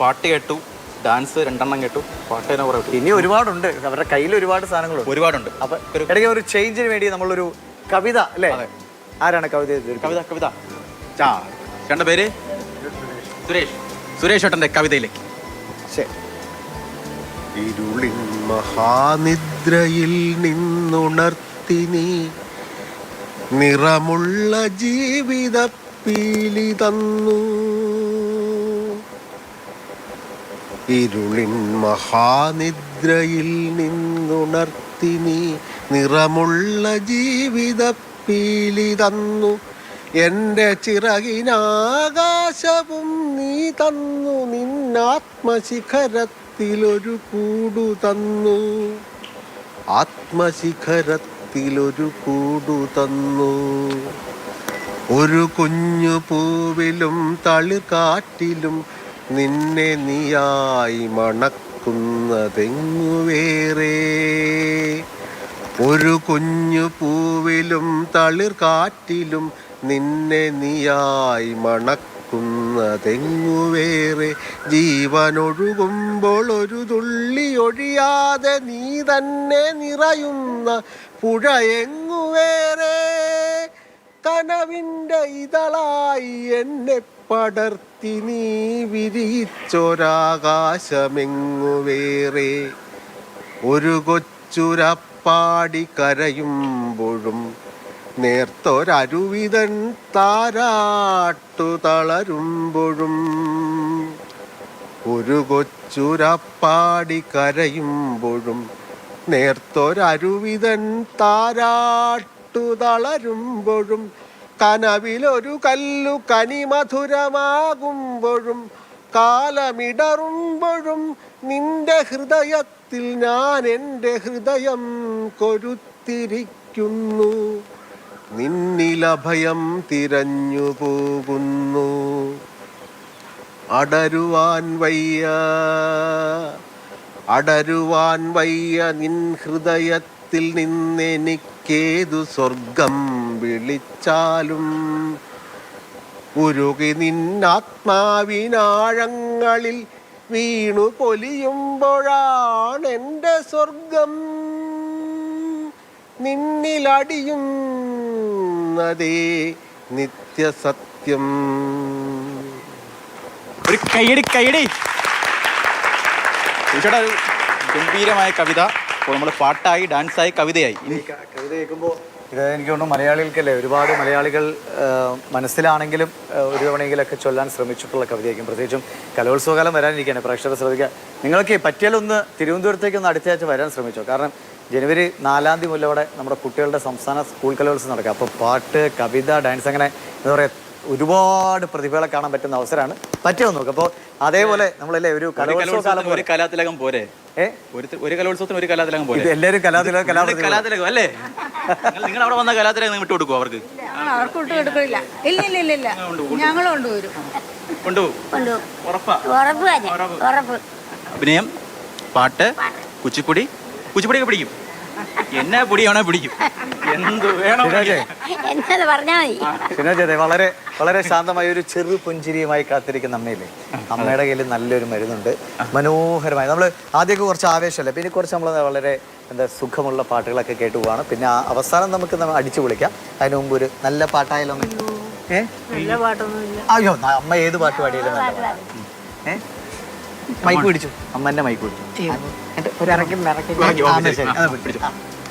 പാട്ട് കേട്ടു ഡാൻസ് രണ്ടെണ്ണം കേട്ടു പാട്ട് തന്നെ കുറേ കേട്ടു. ഇനി ഒരുപാടുണ്ട്. അവരുടെ കയ്യിൽ ഒരുപാട് സാധനങ്ങളുണ്ട്. ഒരുപാടുണ്ട്. അപ്പൊ ഇടയ്ക്ക് ഒരു ചേഞ്ചിന് വേണ്ടി നമ്മളൊരു കവിത അല്ലേ? ആരാണ് കവിത എഴുതിയത്? കവിത കവിത. രണ്ട ചേട്ടന്റെ പേര്? സുരേഷ്. സുരേഷ് ചേട്ടന്റെ കവിതയിലേക്ക്. ശരി. ഇരുളിൻ മഹാനിദ്രയിൽ നിന്നുണർത്തി നീ നിറമുള്ള ജീവിത പീലി തന്നു. ഇരുളിൻ മഹാനിദ്രയിൽ നിന്നുണർത്തി നീ നിറമുള്ള ജീവിത പീലി തന്നു എന്റെ ചിറകിനാകാശവും നീ തന്നു. നിന്നാത്മശിഖരത്തിലൊരു കൂടു തന്നു ആത്മശിഖരത്തിലൊരു കൂടു തന്നു ഒരു കുഞ്ഞു പൂവിലും തളിർക്കാറ്റിലും നിന്നെ നീയായി മണക്കുന്നതെങ്ങുവേറെ? ഒരു കുഞ്ഞു പൂവിലും തളിർ കാറ്റിലും നിന്നെ നീയായി മണക്കുന്നതെങ്ങുവേറെ? ജീവനൊഴുകുമ്പോൾ ഒരു തുള്ളി ഒഴിയാതെ നീ തന്നെ നിറയുന്ന പുഴ എങ്ങു വേറെ കനവിന്റെ ഇതളായി എന്നെ പടർത്തി നീ വിരിച്ചൊരാകാശമെങ്ങു വേറെ? ഒരു കൊച്ചുരപ്പാടി കരയുമ്പോഴും നേർത്തൊരരുവിതൻ താരാട്ടു തളരുമ്പോഴും ഒരു കൊച്ചുരപ്പാടി കരയുമ്പോഴും നേർത്തൊരരുവിതൻ താരാട്ടു തളരുമ്പോഴും കനവിലൊരു കല്ലു കനി മധുരമാകുമ്പോഴും കാലമിടറുമ്പോഴും നിന്റെ ഹൃദയത്തിൽ ഞാൻ എന്റെ ഹൃദയം കൊരുത്തിരിക്കുന്നു. നിന്നിലഭയം തിരഞ്ഞു പോകുന്നു. അടരുവാൻ വയ്യ അടരുവാൻ വയ്യ നിൻ ഹൃദയത്തിൽ നിന്നെനിക്കേതു സ്വർഗം വിളിച്ചാലും ഉരുകി നിന്നാത്മാവിനാഴങ്ങളിൽ വീണു പൊലിയുമ്പോഴാണ് എന്റെ സ്വർഗം. നിന്നിലടിയുന്നതേ നിത്യസത്യം. ഒരു കൈയടി കൈയടി ഗംഭീരമായ കവിത. ഇപ്പോൾ നമ്മൾ പാട്ടായി ഡാൻസായി കവിതയായി. കവിത കേൾക്കുമ്പോൾ ഇത് എനിക്ക് തോന്നുന്നു മലയാളികൾക്കല്ലേ ഒരുപാട് മലയാളികൾ മനസ്സിലാണെങ്കിലും ഒരു തവണയെങ്കിലൊക്കെ ചൊല്ലാൻ ശ്രമിച്ചിട്ടുള്ള കവിതയായിരിക്കും. പ്രത്യേകിച്ചും കലോത്സവകാലം വരാനിരിക്കുകയാണ്. പ്രേക്ഷകർ ശ്രദ്ധിക്കുക. നിങ്ങൾക്ക് പറ്റിയാലൊന്ന് തിരുവനന്തപുരത്തേക്ക് ഒന്ന് അടുത്ത ആഴ്ച വരാൻ ശ്രമിച്ചോ? കാരണം ജനുവരി നാലാം തീയതി മുതൽ നമ്മുടെ കുട്ടികളുടെ സംസ്ഥാന സ്കൂൾ കലോത്സവം നടക്കുക. അപ്പോൾ പാട്ട് കവിത ഡാൻസ് അങ്ങനെ എന്താ പറയുക ഒരുപാട് പ്രതിഭകളെ കാണാൻ പറ്റുന്ന അവസരമാണ്. പറ്റുമോ നോക്ക്. അപ്പോൾ അതേപോലെ നമ്മളല്ലേ ഒരു കലോത്സവം കാലം ഒരു കലാതിലകം പോരെ? ഒരു കലോത്സവത്തിന് ഒരു കലാതിലകം പോരെ? എല്ലാവരും കലാതിലകം കലാതിലകം അല്ലേ? നിങ്ങൾ- അവിടെ വന്ന കലാതിലകം നിങ്ങൾ വിട്ടു കൊടുക്കും അവർക്ക്? ഞങ്ങൾ അവർക്ക് വിട്ടു കൊടുക്കില്ല. ഇല്ല ഇല്ല ഇല്ല ഞങ്ങൾ കൊണ്ടുവരും. കൊണ്ടുപോകും അഭിനയം പാട്ട്. കുച്ചിപ്പുടി. കുച്ചിപ്പുടിയൊക്കെ പിടിക്കും. എന്നാ പൊടിയാണോ പിടിക്കും. എന്ത് വേണം എന്നത് മതി. വളരെ വളരെ ശാന്തമായ ഒരു ചെറു പുഞ്ചിരിയുമായി കാത്തിരിക്കുന്ന അമ്മയില്ലേ? അമ്മയുടെ കയ്യിൽ നല്ലൊരു മരുന്നുണ്ട്. മനോഹരമായി. നമ്മൾ ആദ്യമൊക്കെ കുറച്ച് ആവേശമല്ലേ? പിന്നെ കുറച്ച് നമ്മൾ വളരെ എന്താ സുഖമുള്ള പാട്ടുകളൊക്കെ കേട്ടു പോവാണ്. പിന്നെ ആ അവസാനം നമുക്ക് നമ്മൾ അടിച്ചു വിളിക്കാം അതിനു മുമ്പ് ഒരു നല്ല പാട്ടായാലോ അമ്മേ? ഏ? നല്ല പാട്ടൊന്നുമില്ല. അയ്യോ അമ്മ ഏത് പാട്ട് പാടിയാലും നല്ല. ഏ? മൈക്ക് പിടിച്ചു. അമ്മന്റെ മൈക്ക് പിടിച്ചു. ഒരു ഇറക്കി. അത് പിടിച്ചു.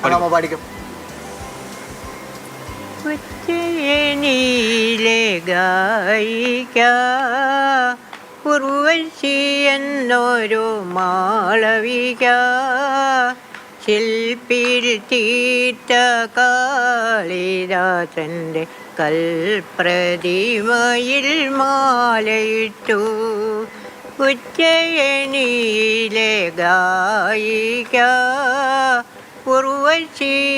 അമ്മ പാടിക്കും ഉച്ചയനിയിലെ ഗായിക ഉർവശി എന്നൊരു മാളവിക ശില്പിൽ തീറ്റ കാളിദാസന്റെ കൽപ്രതിമയിൽ മാലയിട്ടു. ഉച്ചയണിയിലെ ഗായിക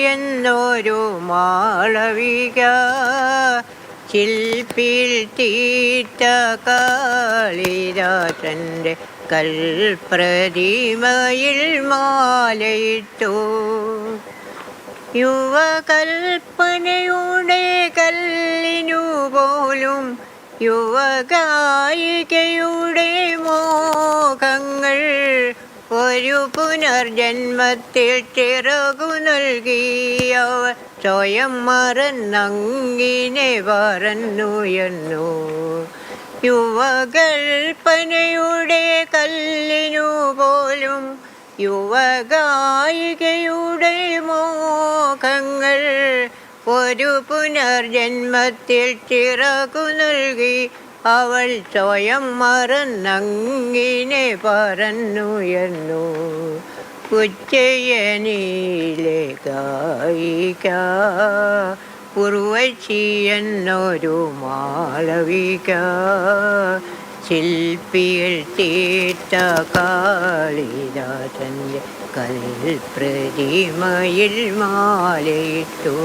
എന്നൊരു മാളവിക ചിൽപ്പിൽ തീറ്റ കാളിരാജന്റെ കൽപ്രതിമയിൽ മാലയിട്ടു. യുവകൽപ്പനയുടെ കല്ലിനു പോലും യുവഗായികയുടെ മോഹമേകി ഒരു പുനർജന്മത്തിൽ ചിറകു നൽകിയവർ സ്വയം മറന്നങ്ങിനെ പറന്നുയർന്നു യുവകൽപ്പനയുടെ കല്ലിനു പോലും യുവഗായികയുടെ മോഹങ്ങൾ ഒരു പുനർജന്മത്തിൽ ചിറകു നൽകി അവൾ സ്വയം മറന്നങ്ങിനെ പറന്നുയർന്നു. ഉച്ചയനിലെ ഗായിക ഉർവശിയെന്നൊരു മാളവിക. ശില്പിയിൽ തീർത്ത കൽ പ്രതിമയിൽ മാലയിട്ടു.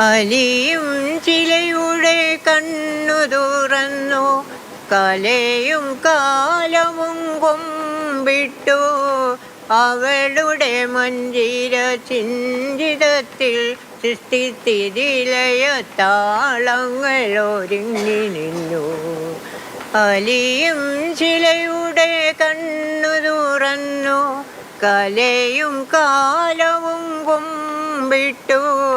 അലിയും ചിലയുടെ കണ്ണു തുറന്നു കലയും കാലവും കൊമ്പിട്ടു. അവളുടെ മഞ്ജിര ചിഞ്ചിതത്തിൽ സൃഷ്ടിസ്ഥിതിലയ താളങ്ങൾ ഒരുങ്ങി നിന്നു. അലിയും ചിലയുടെ കണ്ണു തുറന്നു കലയും കാലവും കൊമ്പിട്ടു.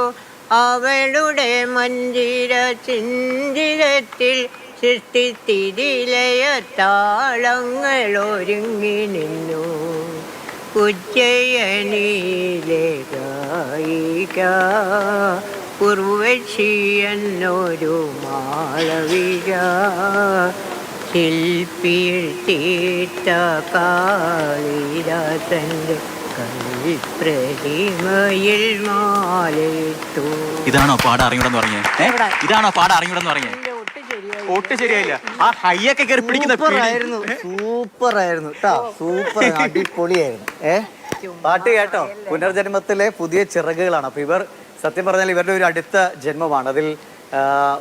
അവളുടെ മഞ്ജിര ചിഞ്ചിരത്തിൽ സൃഷ്ടിത്തിരിലയ താളങ്ങൾ ഒരുങ്ങി നിന്നു. ഉജ്ജയനിയിലെ ഗായിക ഉർവശിയെന്നൊരു മാളവിക ശില്പിയിൽ തീർത്ത മാലയിട്ടു ഇതാണോ പാട അറിഞ്ഞൂടെന്ന് പറഞ്ഞേ? ഇതാണോ പാട അറിഞ്ഞൂടെന്ന് പറഞ്ഞേ? ഒട്ടും ശരിയായില്ല. ആ ഹൈയൊക്കെ കയറി പിടിക്കുന്ന സൂപ്പർ. ആയിരുന്നു സൂപ്പർ ആയിരുന്നു കേട്ടോ സൂപ്പർ അടിപൊളിയായിരുന്നു. ഏ? പാട്ട് കേട്ടോ. പുനർജന്മത്തിലെ പുതിയ ചിറകുകളാണ്. അപ്പൊ ഇവർ സത്യം പറഞ്ഞാൽ ഇവരുടെ ഒരു അടുത്ത ജന്മമാണ്. അതിൽ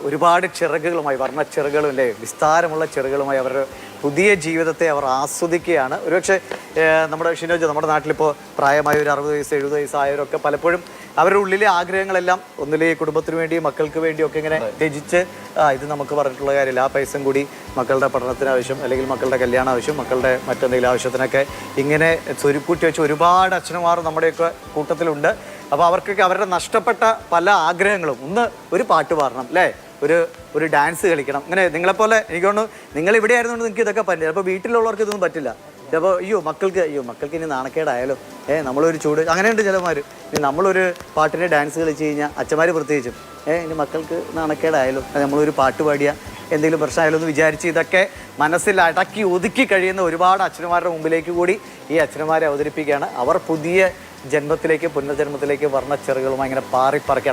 ഒരുപാട് ചിറകുകളുമായി വർണ അല്ലെ വിസ്താരമുള്ള ചിറകുകളുമായി അവരുടെ പുതിയ ജീവിതത്തെ അവർ ആസ്വദിക്കുകയാണ്. ഒരുപക്ഷെ നമ്മുടെ ഷിനോജ് നമ്മുടെ നാട്ടിലിപ്പോൾ പ്രായമായ ഒരു അറുപത് വയസ്സ് എഴുപത് വയസ്സായവരൊക്കെ പലപ്പോഴും അവരുടെ ഉള്ളിലെ ആഗ്രഹങ്ങളെല്ലാം ഒന്നിലെ കുടുംബത്തിന് വേണ്ടി മക്കൾക്ക് വേണ്ടിയൊക്കെ ഇങ്ങനെ രചിച്ച് ഇത് നമുക്ക് പറഞ്ഞിട്ടുള്ള കാര്യമില്ല. ആ പൈസയും കൂടി മക്കളുടെ പഠനത്തിന് ആവശ്യം അല്ലെങ്കിൽ മക്കളുടെ കല്യാണ ആവശ്യം മക്കളുടെ മറ്റെന്തെങ്കിലും ആവശ്യത്തിനൊക്കെ ഇങ്ങനെ ചുരുക്കൂട്ടി വെച്ച് ഒരുപാട് അച്ഛനമാർ നമ്മുടെയൊക്കെ കൂട്ടത്തിലുണ്ട്. അപ്പോൾ അവർക്കൊക്കെ അവരുടെ നഷ്ടപ്പെട്ട പല ആഗ്രഹങ്ങളും. ഒന്ന് ഒരു പാട്ട് പാടണം അല്ലേ ഒരു ഒരു ഡാൻസ് കളിക്കണം. ഇങ്ങനെ നിങ്ങളെപ്പോലെ എനിക്ക് തോന്നുന്നു നിങ്ങൾ ഇവിടെ ആയിരുന്നുകൊണ്ട് നിങ്ങൾക്ക് ഇതൊക്കെ പറ്റില്ല. അപ്പോൾ വീട്ടിലുള്ളവർക്ക് ഇതൊന്നും പറ്റില്ല. ചിലപ്പോൾ അയ്യോ മക്കൾക്ക് അയ്യോ മക്കൾക്ക് ഇനി നാണക്കേടായാലോ? ഏ നമ്മളൊരു ചൂട് അങ്ങനെയുണ്ട് ചിലമാർ ഇനി നമ്മളൊരു പാട്ടിന്റെ ഡാൻസ് കളിച്ച് കഴിഞ്ഞാൽ അച്ഛന്മാർ പ്രത്യേകിച്ചും ഏ ഇനി മക്കൾക്ക് നാണക്കേടായാലോ? നമ്മളൊരു പാട്ട് പാടിയ എന്തെങ്കിലും പ്രശ്നമായാലോ എന്ന് വിചാരിച്ച് ഇതൊക്കെ മനസ്സിൽ അടക്കി ഒതുക്കി കഴിയുന്ന ഒരുപാട് അച്ഛനമാരുടെ മുമ്പിലേക്ക് കൂടി ഈ അച്ഛനമാരെ അവതരിപ്പിക്കുകയാണ്. അവർ പുതിയ ജന്മത്തിലേക്ക് പുനർജന്മത്തിലേക്ക് വർണച്ചെറുകളുമായി ഇങ്ങനെ പാറിപ്പറക്കുകയാണ്